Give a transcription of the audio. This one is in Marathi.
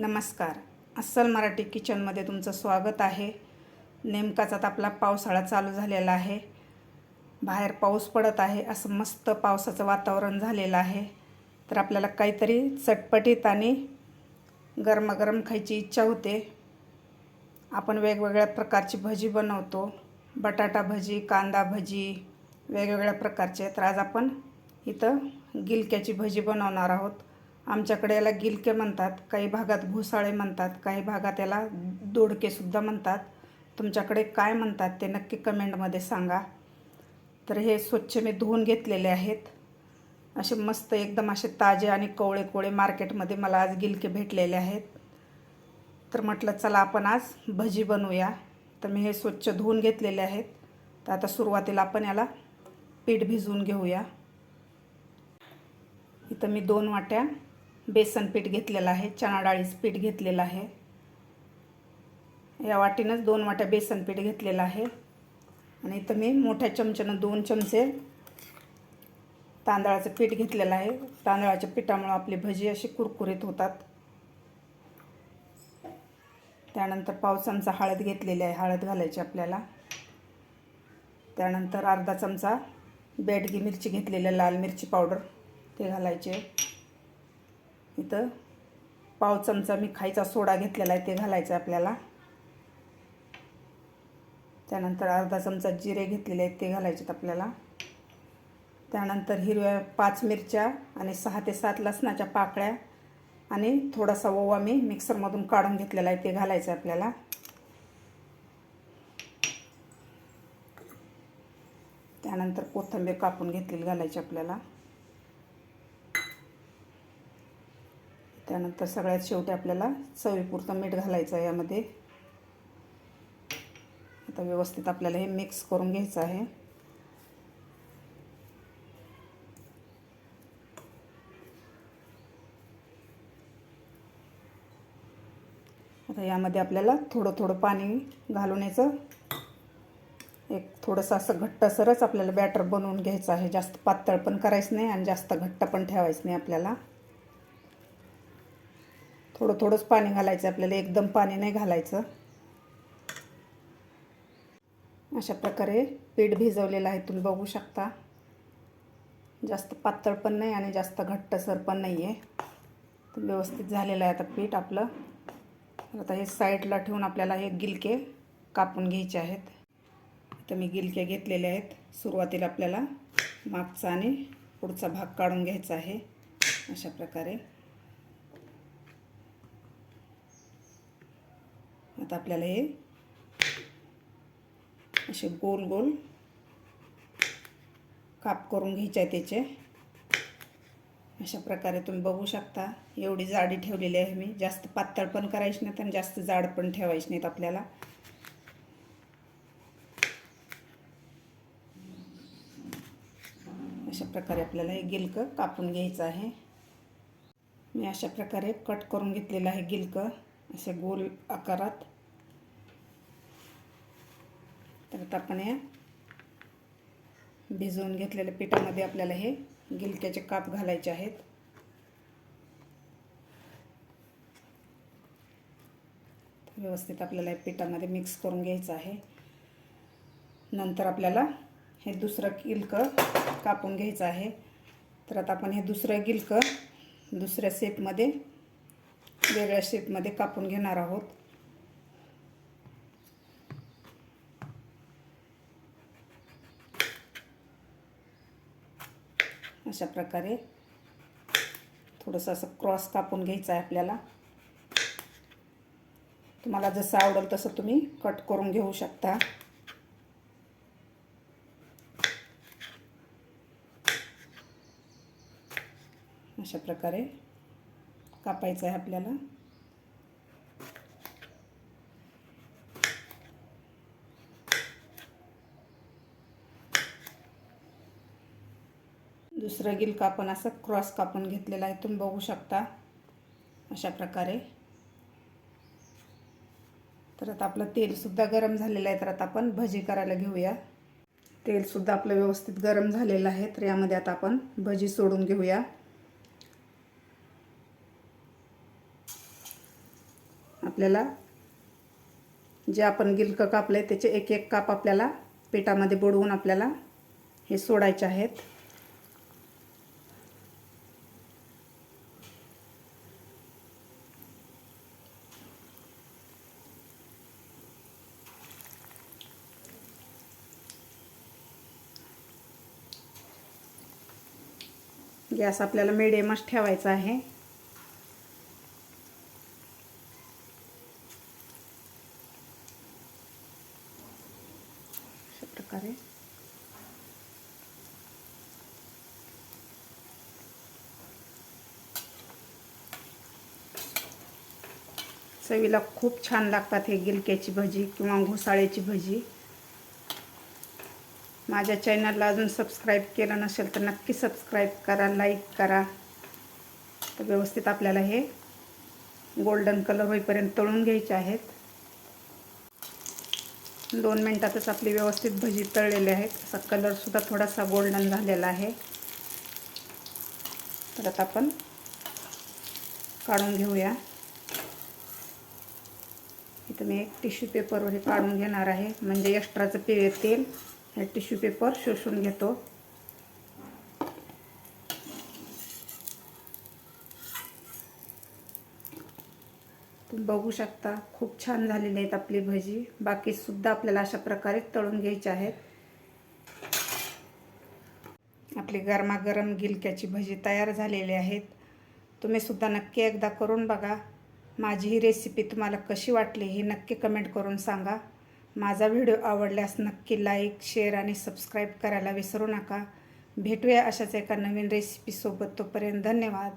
नमस्कार. अस्सल मराठी किचनमध्ये तुमचं स्वागत आहे. नेमकाच आता आपला पावसाळा चालू झालेला आहे. बाहेर पाऊस पडत आहे. असं मस्त पावसाचं वातावरण झालेलं आहे. तर आपल्याला काहीतरी चटपटीत आणि गरमागरम खायची इच्छा होते. आपण वेगवेगळ्या प्रकारची भजी बनवतो. बटाटा भजी कांदा भजी वेगवेगळ्या प्रकारचे. तर आज आपण इथं गिलक्याची भजी बनवणार आहोत. आमच्याकडे याला गिलके म्हणतात काही भागात घोसाळे म्हणतात काही भागात याला दोडकेसुद्धा म्हणतात. तुमच्याकडे काय म्हणतात ते नक्की कमेंटमध्ये सांगा. तर हे स्वच्छ मी धुवून घेतलेले आहेत. असे मस्त एकदम असे ताजे आणि कोवळे कोवळे मार्केटमध्ये मला आज गिलके भेटलेले आहेत. तर म्हटलं चला आपण आज भजी बनवूया. तर मी हे स्वच्छ धुवून घेतलेले आहेत. तर आता सुरुवातीला आपण याला पीठ भिजवून घेऊया. इथं मी दोन वाट्या बेसन पीठ घेतलेलं आहे चणा डाळीचं पीठ घेतलेलं आहे. या वाटीनंच दोन वाट्या बेसन पीठ घेतलेलं आहे. आणि इथं मी मोठ्या चमच्यानं दोन चमचे तांदळाचं पीठ घेतलेलं आहे. तांदळाच्या पिठामुळं आपली भजी अशी कुरकुरीत होतात. त्यानंतर पाव चमचा हळद घेतलेली आहे हळद घालायची आपल्याला. त्यानंतर अर्धा चमचा बेडगी मिरची घेतलेली लाल मिरची पावडर ते घालायचे. इथं पाव चमचा मी खायचा सोडा घेतलेला आहे ते घालायचं आपल्याला. त्यानंतर अर्धा चमचा जिरे घेतलेले आहेत ते घालायचेत आपल्याला. त्यानंतर हिरव्या पाच मिरच्या आणि सहा ते सात लसणाच्या पाकळ्या आणि थोडासा ओवा मी मिक्सरमधून काढून घेतलेला आहे ते घालायचं आपल्याला. त्यानंतर कोथिंबीर कापून घेतलेली घालायची आपल्याला. त्यानंतर सगळ्यात शेवटी आपल्याला चवीपुरतं मीठ घालायचं आहे यामध्ये. आता व्यवस्थित आपल्याला हे मिक्स करून घ्यायचं आहे. आता यामध्ये आपल्याला थोडं थोडं पाणी घालून याचं एक थोडंसं असं घट्टसरच आपल्याला बॅटर बनवून घ्यायचं आहे. जास्त पातळ पण करायचं नाही आणि जास्त घट्ट पण ठेवायचं नाही आपल्याला. थोडं थोडंच पाणी घालायचं आपल्याला एकदम पाणी नाही घालायचं. अशा प्रकारे पीठ भिजवलेलं आहे तुम्ही बघू शकता. जास्त पातळ पण नाही आणि जास्त घट्टसर पण नाही आहे तर व्यवस्थित झालेलं आहे आता पीठ आपलं. आता हे साईडला ठेवून आपल्याला हे गिलके कापून घ्यायचे आहेत. तर मी गिलके घेतलेले आहेत. सुरुवातीला आपल्याला मागचा आणि पुढचा भाग काढून घ्यायचा आहे. अशा प्रकारे. आता आपल्याला हे असे गोल गोल काप करून घ्यायचे आहे त्याचे. अशा प्रकारे तुम्ही बघू शकता. एवढी जाडी ठेवलेली आहे मी. जास्त पातळ पण करायची नाहीत आणि जास्त जाड पण ठेवायची नाहीत आपल्याला. अशा प्रकारे आपल्याला हे गिलकं कापून घ्यायचं आहे. मी अशा प्रकारे कट करून घेतलेलं आहे गिलकं. असे गोल आकारात. तर आता आपण या भिजवून घेतलेल्या पिठामध्ये आपल्याला हे गिलक्याचे काप घालायचे आहेत. व्यवस्थित आपल्याला पिठामध्ये मिक्स करून घ्यायचं आहे. नंतर आपल्याला हे दुसरं गिलकं कापून घ्यायचं आहे. तर आता आपण हे दुसरं गिलकं दुसऱ्या शेपमध्ये वेगळ्या शेपमध्ये कापून घेणार आहोत. अशा प्रकारे थोडंसं असं क्रॉस कापून घ्यायचं आहे आपल्याला. तुम्हाला जसं आवडेल तसं तुम्ही कट करून घेऊ शकता. अशा प्रकारे कापायचं आहे आपल्याला. दुसरं गिल आपण असं क्रॉस कापून घेतलेलं आहे. तुम्ही बघू शकता अशा प्रकारे. तर आता आपलं तेलसुद्धा गरम झालेलं आहे. तर आता आपण भजी करायला घेऊया. तेलसुद्धा आपलं व्यवस्थित गरम झालेलं आहे. तर यामध्ये आता आपण भजी सोडून घेऊया. आपल्याला जे आपण गिलकं कापलं आहे त्याचे एक एक काप आपल्याला पिठामध्ये बुडवून आपल्याला हे सोडायचे आहेत. गॅस आपल्याला मिडियमच ठेवायचा आहे. अशा प्रकारे. चवीला खूप छान लागतात हे गिलक्याची भजी किंवा घोसाळ्याची भजी. माझ्या चॅनलला अजून सबस्क्राईब केलं नसेल तर नक्की सबस्क्राईब करा लाईक करा. तर व्यवस्थित आपल्याला हे गोल्डन कलर होईपर्यंत तळून घ्यायचे आहेत. दोन मिनटातच आपली व्यवस्थित भजी तळलेली आहेत. असा कलरसुद्धा थोडासा गोल्डन झालेला आहे. परत आपण काढून घेऊया. इथं मी एक टिश्यू पेपरवर हे काढून घेणार आहे. म्हणजे एक्स्ट्राचं पे तेल. हे टिश्यू पेपर शोषून घेतो. तुम्ही बघू शकता खूप छान झालेली आहेत आपली भजी. बाकीसुद्धा आपल्याला अशा प्रकारे तळून घ्यायची आहेत. आपली गरमागरम गिलक्याची भजी तयार झालेली आहेत. तुम्ही सुद्धा नक्की एकदा करून बघा. माझी ही रेसिपी तुम्हाला कशी वाटली ही नक्की कमेंट करून सांगा. माझा व्हिडिओ आवडल्यास नक्की लाईक शेअर आणि सबस्क्राईब करायला विसरू नका. भेटूया अशाच एका नवीन रेसिपीसोबत तोपर्यंत धन्यवाद.